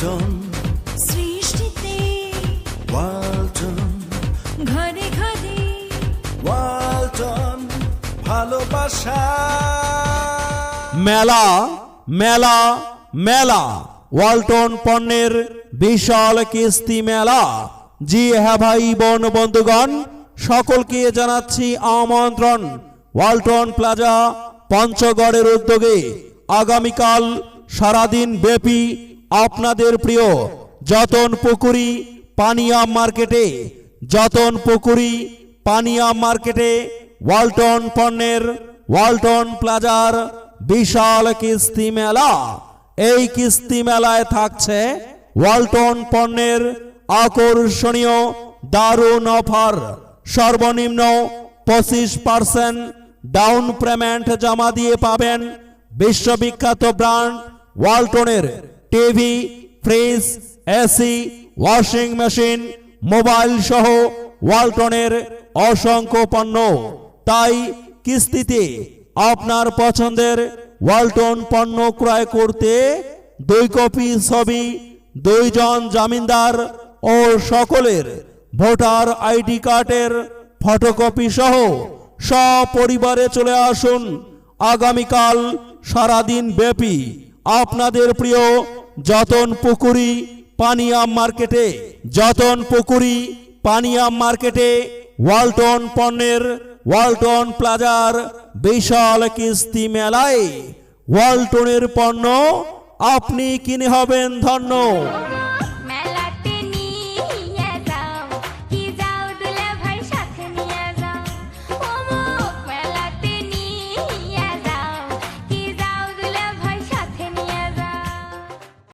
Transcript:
ওয়ালটন সৃষ্টিতে ওয়ালটন ঘরে ঘরে ওয়ালটন ভালোবাসা। মেলা মেলা মেলা। ওয়ালটন পণ্যের বিশাল কিস্তি মেলা। জি হ্যাঁ ভাই বোন বন্ধুগণ সকলকে জানাচ্ছি আমন্ত্রণ। ওয়ালটন প্লাজা পঞ্চগড়ের উদ্যোগে আগামীকাল সারাদিন ব্যাপী আপনাদের প্রিয় যতন পুকুরি পানিয়া মার্কেটে, যতন পুকুরি পানিয়া মার্কেটে ওয়ালটন পণ্যের ওয়ালটন প্লাজার বিশাল কিস্তি মেলা। এই কিস্তি মেলায় থাকছে ওয়ালটন পণ্যের আকর্ষণীয় দারুণ অফার। সর্বনিম্ন পঁচিশ পার্সেন্ট ডাউন পেমেন্ট জমা দিয়ে পাবেন বিশ্ববিখ্যাত brand ওয়ালটনের TV, fridge, AC, washing machine, mobile সহ ওয়ালটনের অসংখ্য পণ্য। তাই কিস্তিতে আপনার পছন্দের ওয়ালটন পণ্য ক্রয় করতে দুই কপি ছবি, দুইজন জামিনদার ও সকলের ভোটার আইডি কার্ডের ফটোকপি সহ সপরিবারে চলে আসুন। আগামীকাল সারাদিন ব্যাপী আপনাদের প্রিয় যতন পুকুরি পানিয়াম মার্কেটে, যতন পুকুরি পানিয়াম মার্কেটে ওয়ালটন পণ্যের ওয়ালটন প্লাজার বিশাল কিস্তি মেলায় ওয়ালটনের পণ্য আপনি কিনে হবেন ধন্য।